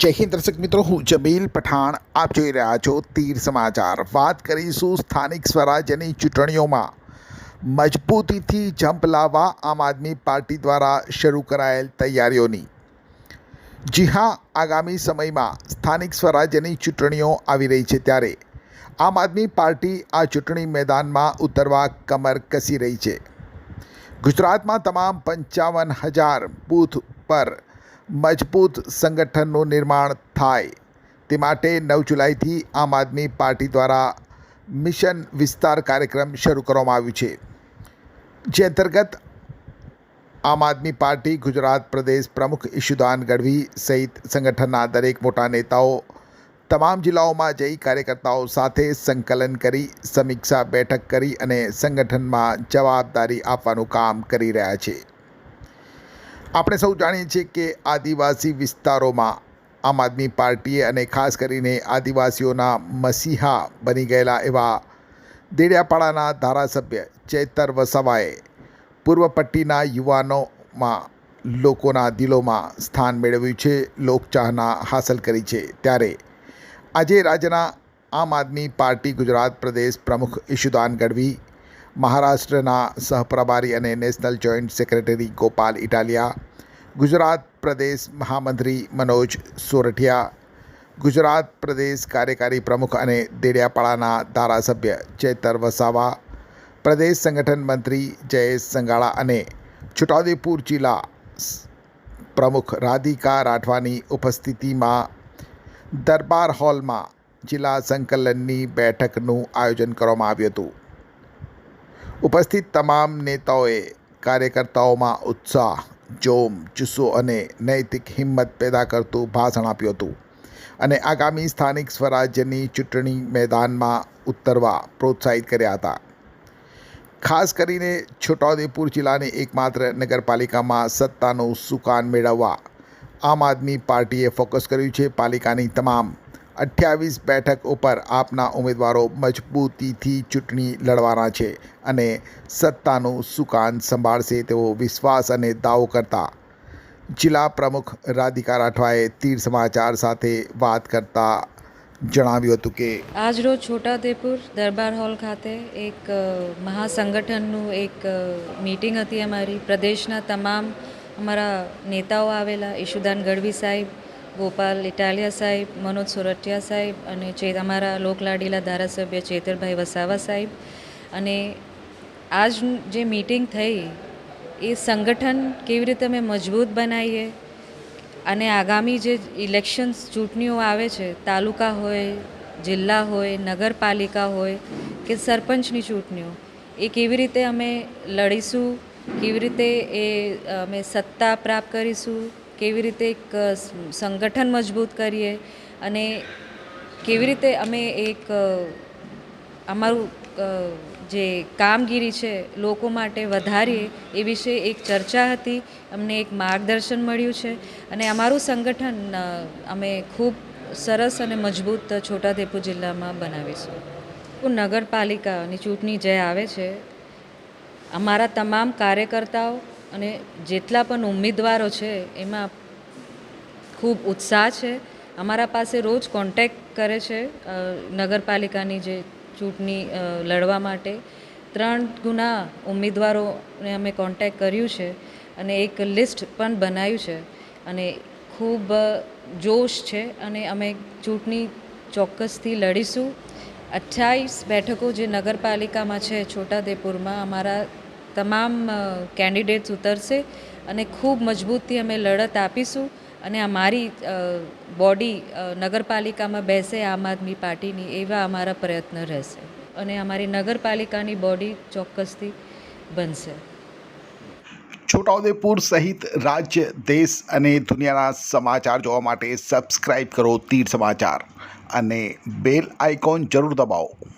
જય હિન્દ દર્શક મિત્રો, હું જમીલ પઠાણ. આપ જોઈ રહ્યા છો તીર સમાચાર. વાત કરીશું સ્થાનિક સ્વરાજ્યની ચૂંટણીઓમાં. મજબૂતીથી જંપ લાવવા આમ આદમી પાર્ટી દ્વારા શરૂ કરાયેલ તૈયારીઓની. જી હા, આગામી સમયમાં સ્થાનિક સ્વરાજ્યની ચૂંટણીઓ આવી રહી છે ત્યારે. આમ આદમી પાર્ટી આ ચૂંટણી મેદાનમાં ઉતરવા કમર કસી રહી છે. ગુજરાતમાં તમામ પંચાવન હજાર બૂથ પર મજબૂત સંગઠનનું નિર્માણ થાય. તે માટે નવ જુલાઈથી આમ આદમી પાર્ટી દ્વારા મિશન વિસ્તાર કાર્યક્રમ શરૂ કરવામાં આવ્યું છે. જે અંતર્ગત આમ આદમી પાર્ટી ગુજરાત પ્રદેશ પ્રમુખ ઈશુદાન ગઢવી સહિત સંગઠનના દરેક મોટા નેતાઓ તમામ જિલ્લાઓમાં જઈ કાર્યકર્તાઓ સાથે સંકલન કરી, સમીક્ષા બેઠક કરી અને સંગઠનમાં જવાબદારી આપવાનું કામ કરી રહ્યા છે. આપણે સૌ જાણીએ છીએ કે આદિવાસી વિસ્તારોમાં આમ આદમી પાર્ટીએ અને ખાસ કરીને આદિવાસીઓના મસીહા બની ગયેલા એવા દેડિયાપાડાના ધારાસભ્ય ચેતર વસાવાએ પૂર્વ પટ્ટીના યુવાનોમાં લોકોના દિલોમાં સ્થાન મેળવ્યું છે, લોકચાહના હાંસલ કરી છે. ત્યારે આજે રાજ્યના આમ આદમી પાર્ટી ગુજરાત પ્રદેશ પ્રમુખ ઈશુદાન ગઢવી મહારાષ્ટ્રના સહપ્રભારી અને national joint secretary Gopal Italia, Gujarat પ્રદેશ મહામંત્રી મનોજ સોરઠિયા, ગુજરાત પ્રદેશ કાર્યકારી પ્રમુખ અને દેડિયાપાડાના ધારાસભ્ય ચેતર વસાવા, પ્રદેશ સંગઠન મંત્રી જયેશ સંગાળા અને છોટાઉદેપુર જિલ્લા પ્રમુખ રાધિકા રાઠવાની ઉપસ્થિતિમાં દરબાર હોલમાં જિલ્લા સંકલનની બેઠકનું આયોજન કરવામાં આવ્યું હતું. ઉપસ્થિત તમામ નેતાઓએ કાર્યકર્તાઓમાં ઉત્સાહ, જોમ, જુસ્સો અને નૈતિક હિંમત પેદા કરતું ભાષણ આપ્યું હતું અને આગામી સ્થાનિક સ્વરાજ્યની ચૂંટણી મેદાનમાં ઉતરવા પ્રોત્સાહિત કર્યા હતા. ખાસ કરીને છોટાઉદેપુર જિલ્લાની એકમાત્ર નગરપાલિકામાં સત્તાનું સુકાન મેળવવા આમ આદમી પાર્ટીએ ફોકસ કર્યું છે. પાલિકાની તમામ અઠ્યાવીસ બેઠક ઉપર આપના ઉમેદવારો મજબૂતીથી ચૂંટણી લડવાના છે અને સત્તાનું સુકાન સંભાળશે તેવો વિશ્વાસ અને દાવો કરતા જિલ્લા પ્રમુખ રાધિકા રાઠવાએ તીર સમાચાર સાથે વાત કરતા જણાવ્યું હતું કે આજરોજ છોટાઉદેપુર દરબાર હોલ ખાતે એક મહાસંગઠનનું એક મીટિંગ હતી અમારી. પ્રદેશના તમામ અમારા નેતાઓ આવેલા, ઈશુદાન ગઢવી સાહેબ ગોપાલ ઇટાલિયા સાહેબ, મનોજ સોરઠિયા સાહેબ અને ચે અમારા લોકલાડીલા ધારાસભ્ય ચેતરભાઈ વસાવા સાહેબ અને આજ જે મીટિંગ થઈ, એ સંગઠન કેવી રીતે અમે મજબૂત બનાવીએ અને આગામી જે ઇલેક્શન્સ ચૂંટણીઓ આવે છે, તાલુકા હોય, જિલ્લા હોય, નગરપાલિકા હોય કે સરપંચની ચૂંટણીઓ, એ કેવી રીતે અમે લડીશું, કેવી રીતે એ અમે સત્તા પ્રાપ્ત કરીશું કેવી રીતે એક સંગઠન મજબૂત કરીએ અને કેવી રીતે અમે એક અમારું જે કામગીરી છે લોકો માટે વધારીએ એ વિશે એક ચર્ચા હતી, અમને એક માર્ગદર્શન મળ્યું છે અને અમારું સંગઠન અમે ખૂબ સરસ અને મજબૂત છોટાઉદેપુર જિલ્લામાં બનાવીશું. નગરપાલિકાની ચૂંટણી જે આવે છે, અમારા તમામ કાર્યકર્તાઓ અને જેટલા પણ ઉમેદવારો છે, એમાં ખૂબ ઉત્સાહ છે. અમારા પાસે રોજ કોન્ટેક કરે છે નગરપાલિકાની જે ચૂંટણી લડવા માટે. ત્રણ ગુના ઉમેદવારોને અમે કોન્ટેક કર્યું છે અને એક લિસ્ટ પણ બનાવ્યું છે. અને ખૂબ જોશ છે અને અમે ચૂંટણી ચોક્કસથી લડીશું. અઠ્ઠાવીસ બેઠકો જે નગરપાલિકામાં છે છોટાદેપુરમાં અમારા તમામ કેન્ડિડેટ્સ ઉતરશે અને ખૂબ મજબૂતથી અમે લડત આપીશું અને અમારી બોડી નગરપાલિકામાં બેસે આમ આદમી પાર્ટીની એવા અમારા પ્રયત્ન રહેશે અને અમારી નગરપાલિકાની બોડી ચોક્કસથી બનશે. છોટાઉદેપુર સહિત રાજ્ય, દેશ અને દુનિયાના સમાચાર જોવા માટે સબસ્ક્રાઈબ કરો તીર સમાચાર અને બેલ આઇકોન જરૂર દબાવો.